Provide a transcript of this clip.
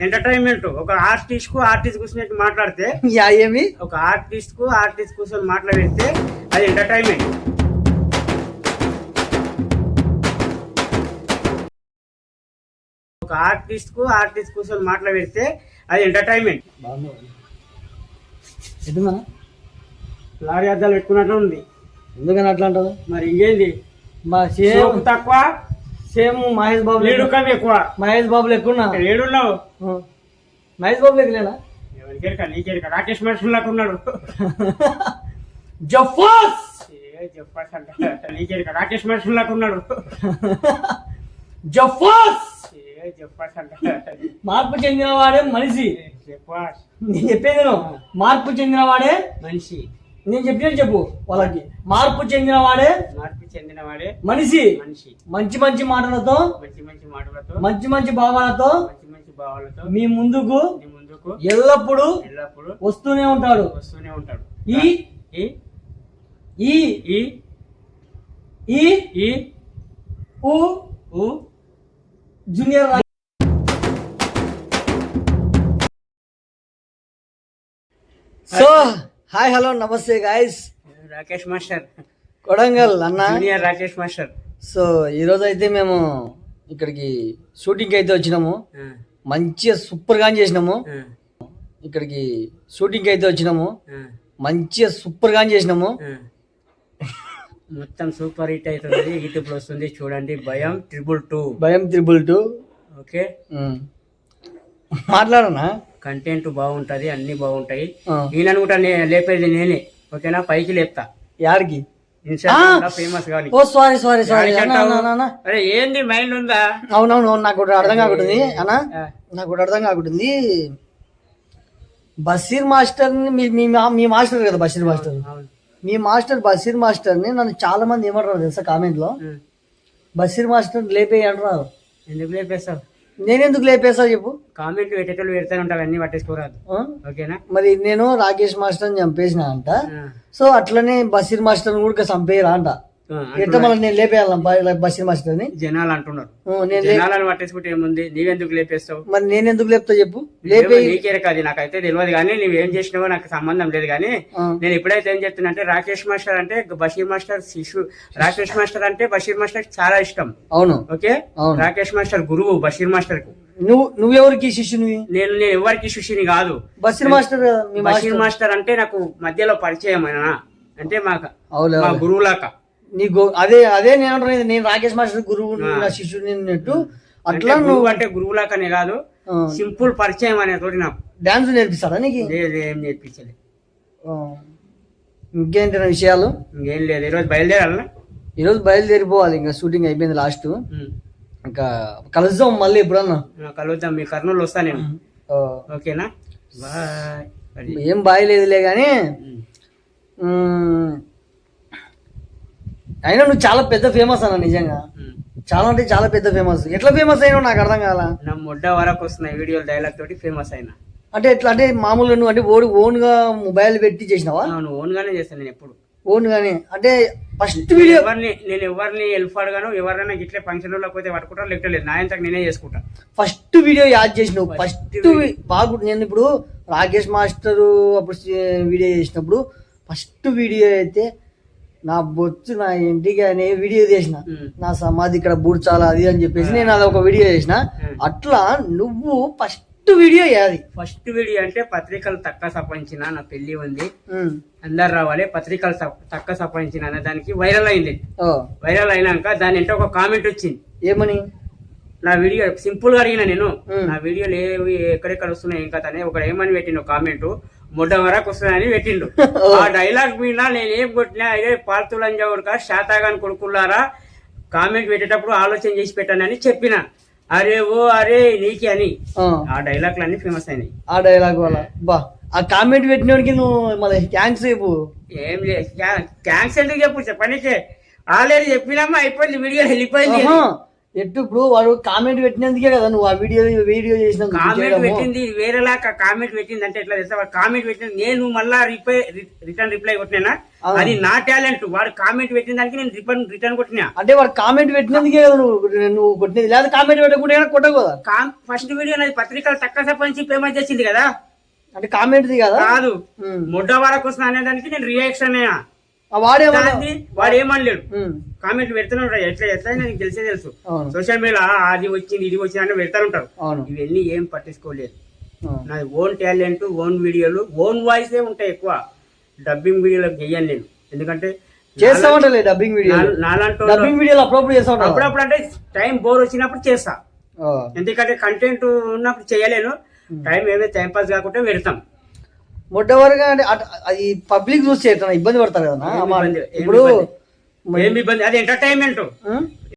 Entertainment ఒక ఆర్టిస్ట్కు artist కూర్చున్నట్టు మాట్లాడితే యా ఏమి? ఒక ఆర్టిస్ట్కు ఆర్టిస్ట్ కూర్చొని మాట్లాడితే అది ఎంటర్టైన్మెంట్ ఒక ఆర్టిస్ట్కు ఆర్టిస్ట్ కూర్చొని మాట్లాడితే అది ఎంటర్టైన్మెంట్ లారీ అద్దాలు పెట్టుకున్నట్లు ఉంది ఎందుకని అట్లా అంటావు మరి ఇంకేంది? మా సేమ్ తక్కువ. సేమ్ మహేష్ బాబు లీడు కమ్ ఎక్కువ. మహేష్ బాబు లెక్కున్నా ఏడున్నావు? మహేష్ బాబు లెక్కలేనా ఎవరికెరక నీకెరక రాకేష్ మనుషులు లాగా ఉన్నాడు. జఫాస్ చెప్పాస్ అంట. నీకెరక రాకేష్ మనుషులు లాగా ఉన్నాడు. జఫాస్ చెప్పాస్ అంట. మార్పు చెందిన వాడే మనిషి. నేను చెప్పేది. మార్పు చెందిన వాడే మనిషి. నేను చెప్పినట్టు చెప్పు వాళ్ళకి. మార్పు చెందిన వాడే మార్పు చెందిన వాడే మనిషి. మనిషి. మంచి మంచి మాటలతో మంచి మంచి మాటలతో మంచి మంచి భావాలతో మంచి మంచి భావాలతో మీ ముందుకు నీ ముందుకు ఎల్లప్పుడూ ఎల్లప్పుడూ వస్తూనే ఉంటాడు. వస్తూనే ఉంటాడు. ఈ ఈ ఈ ఈ ఈ ఊ జూనియర్ సో హాయ్ హలో నమస్తే గాయస్ రాకేష్ మాస్టర్. కొడంగల్ అన్న. Junior Rakesh master. సో ఈరోజు అయితే మేము ఇక్కడికి షూటింగ్కి అయితే వచ్చినాము. మంచిగా సూపర్గా చేసినాము. ఇక్కడికి షూటింగ్కి అయితే వచ్చినాము. మంచిగా సూపర్గా చేసినాము. మొత్తం సూపర్ హిట్ అవుతుంది. యూట్యూబ్లో వస్తుంది. చూడండి. భయం ట్రిపుల్ టూ భయం త్రిబుల్ టూ ఓకే. మాట్లాడనా? కంటెంట్ బాగుంటది. అన్ని బాగుంటాయి. ఈయనను కూడా లేపేది నేనే. ఓకేనా? పైకి లేపుతా. యాడికి లో ఓ సారీ సారీ సారీ అరే ఏంది మైండ్ ఉందా? అవునవును అవును, నాకు ఒకటి అర్థం కాకుంటుంది అన్న. నాకు ఒకటి అర్థం కాకుంటుంది. బషీర్ మాస్టర్ని మీ మీ మాస్టర్ కదా బషీర్ మాస్టర్. మీ మాస్టర్ బషీర్ మాస్టర్ని నన్ను చాలా మంది ఏమంటారు తెలుసా కామెంట్లో? ఆ. బషీర్ మాస్టర్ లేపే అంటున్నారు ఎందుకు లేపేస్తావు నేనెందుకు లేపేసా చెప్పు. కామెంట్ పెట్టేటోళ్ళు పెడతానే ఉంటారు అన్ని పట్టేసుకోరాదు? ఓకేనా? మరి నేను రాకేష్ మాస్టర్ని చంపేసిన అంట. సో అట్లనే బషీర్ మాస్టర్ని కూడా చంపేయరా అంట. ఎట్లా మళ్ళీ నేను లేపేయాలి బషీర్ మాస్టర్ని జనాలు అంటున్నారు. నేను జనాలను పట్టేసుకుంటే ఏముంది? నీవెందుకు లేపేస్తావు? మరి నేను ఎందుకు లేపుతా చెప్పు? లేపే నీకే కాదు నాకైతే తెలియదు కానీ నువ్వేం చేసినావో నాకు సంబంధం లేదు కానీ. నేను ఎప్పుడైతే ఏం చెప్తున్నా అంటే రాకేష్ మాస్టర్ అంటే బషీర్ మాస్టర్ శిశు రాకేష్ మాస్టర్ అంటే బషీర్ మాస్టర్ చాలా ఇష్టం. అవును. ఓకే. రాకేష్ మాస్టర్ గురువు బషీర్ మాస్టర్కు నువ్వు నువ్వెవరికి శిష్యునివి నేను నేను ఎవరికి శిష్యుని కాదు. Basheer master Basheer master. అంటే నాకు మధ్యలో పరిచయం ఆయన అంటే మాకు మా. గురువులాక నీ గో- అదే అదే నేను అంటున్నది నేను రాకేష్ మాస్టర్ గురువు నా శిష్యుని అన్నట్టు అంటే అట్లా గురువు నువ్వు అంటే గురువులాకనే కాదు ఆ, సింపుల్ పరిచయం అనే తోటి నాకు. డాన్స్ నేర్పిస్తాడా నీకు? లేదు ఏం నేర్పించలేదు ఆ, ఇంకేంటి నా విషయాలు? ఇంకేం లేదు ఈరోజు బయలుదేరాలనా? ఈరోజు బయలుదేరిపోవాలి ఇంకా షూటింగ్ అయిపోయింది లాస్ట్. ఉమ్. ఇంకా కలుద్దాం మళ్ళీ ఎప్పుడన్నా. ఆ, కలుద్దాం మీ కర్నూలు వస్తా నేను. ఆ, ఓకేనా? బాయ్. ఏం బాయలేదులే కానీ ఉమ్. అయినా నువ్వు చాలా పెద్ద ఫేమస్ అన్న నిజంగా. చాలా అంటే చాలా పెద్ద ఫేమస్ ఎట్లా ఫేమస్ అయినావు నాకు అర్థం కాల? నా ముడ్డ వరకు వస్తున్నాయి వీడియోలు డైలాగ్ తోటి ఫేమస్ అయినా. అంటే ఎట్లా అంటే మామూలుగా నువ్వు అంటే ఓడి ఓన్గా మొబైల్ పెట్టి చేసినావా? అవును ఓన్ గానే చేస్తాను నేను ఎప్పుడు. ఓన్ గానే అంటే ఫస్ట్ వీడియో ఎవరిని నేను ఎవరిని హెల్ప్ అడగాను ఎవరైనా ఇట్లే ఫంక్షన్లో పోతే పట్టుకుంటా లేకపోతే లేదు. నా ఇంతకు నేనే చేసుకుంటా. ఫస్ట్ వీడియో యాడ్ చేసినావు. ఫస్ట్. బాగు నేను ఇప్పుడు రాకేష్ మాస్టర్ అప్పుడు వీడియో చేసినప్పుడు ఫస్ట్ వీడియో అయితే నా బొచ్చు నా ఇంటికి అనే వీడియో చేసిన. నా సమాధి ఇక్కడ బూడ్చాలా అది అని చెప్పేసి నేను అది ఒక వీడియో చేసిన. అట్లా నువ్వు ఫస్ట్ వీడియో యాది ఫస్ట్ వీడియో అంటే పత్రికలు తక్కువ సంపాదించిన నా పెళ్ళి ఉంది. అందరు రావాలి పత్రికలు తక్కువ సంపాదించిన దానికి వైరల్ అయింది. వైరల్ అయినాక దాని అంటే ఒక కామెంట్ వచ్చింది. ఏమని? నా వీడియో సింపుల్గా అడిగిన నేను. నా వీడియోలు ఏవి ఎక్కడెక్కడ వస్తున్నాయి ఇంకా అని ఒక ఏమని పెట్టిండు కామెంట్. మొడ్డ వరకు వస్తున్నాయని పెట్టిండు. ఆ డైలాగ్ మీద నేను ఏం కొట్టినా అదే పాల్తులంజా ఉడక శాతాగాని కొడుకున్నారా కామెంట్ పెట్టేటప్పుడు ఆలోచన చేసి పెట్టానని చెప్పిన. అరే ఓ అరే నీకి అని. ఆ, డైలాగ్లు అన్ని ఫేమస్ అయినాయి. ఆ డైలాగ్ వల్ల. బా ఆ కామెంట్ పెట్టినోడికి నువ్వు మళ్ళీ థ్యాంక్స్ చెప్పు. ఏం లేదు థ్యాంక్స్ ఎందుకు చెప్పు? చెప్పనీకే. ఆల్రెడీ చెప్పినామా అయిపోయింది వీడియో వెళ్ళిపోయింది. ఎట్టు ఇప్పుడు వాడు కామెంట్ పెట్టినందుకే కదా నువ్వు ఆ వీడియో వీడియో చేసినందుకు కామెంట్. పెట్టింది వేరేలా కామెంట్ పెట్టింది అంటే ఎట్లా తెలుసా? వాడు కామెంట్ పెట్టింది నేను మళ్ళా రిప్లై రిటర్న్ రిప్లై కొట్టినా. అది నా టాలెంట్ వాడు కామెంట్ పెట్టిన దానికి నేను రిటర్న్ రిటర్న్ కొట్టినా? అంటే వాడు కామెంట్ పెట్టినందుకే కదా నువ్వు నువ్వు కొట్టినది. లేదా కామెంట్ పెట్టకుండా కదా ఫస్ట్ వీడియో నాది పత్రికలు తక్కువ సంపాదించి ఫేమస్ చేసింది కదా? అంటే కామెంట్ది కదా? కాదు. ముడ్డ వరకు వస్తున్నా అనే దానికి నేను రియాక్షన్ అయినా వాడేమన్నా వాడు ఏమనలేడు. ఉమ్. కామెంట్ పెడుతున్నాడు ఎట్లా ఎట్లా నాకు తెలిసే తెలుసు. సోషల్ మీడియా అది వచ్చింది ఇది వచ్చింది అని పెడతా ఉంటారు. ఇవన్నీ ఏం పట్టించుకోలేదు. నాది ఓన్ టాలెంట్ ఓన్ వీడియోలు ఓన్ వాయిసే ఉంటాయి ఎక్కువ. డబ్బింగ్ వీడియోలకు చెయ్యను నేను. ఎందుకంటే చేస్తా ఉంటలే డబ్బింగ్ వీడియో నా- నాలాంటి వాళ్ళు డబ్బింగ్ వీడియోలు అప్పుడప్పుడు చేస్తా అప్పుడప్పుడు అంటే టైం బోర్ వచ్చినప్పుడు చేస్తా. ఎందుకంటే కంటెంట్ ఉన్నప్పుడు చేయలేను. టైం ఏదో టైం పాస్ కాకుండా పెడతాం. మొట్ట వరకు అంటే అది పబ్లిక్ చూసి చేస్తున్నా ఇబ్బంది పడతారు కదా ఇప్పుడు ఇబ్బంది? ఏం ఇబ్బంది అది ఎంటర్టైన్మెంట్?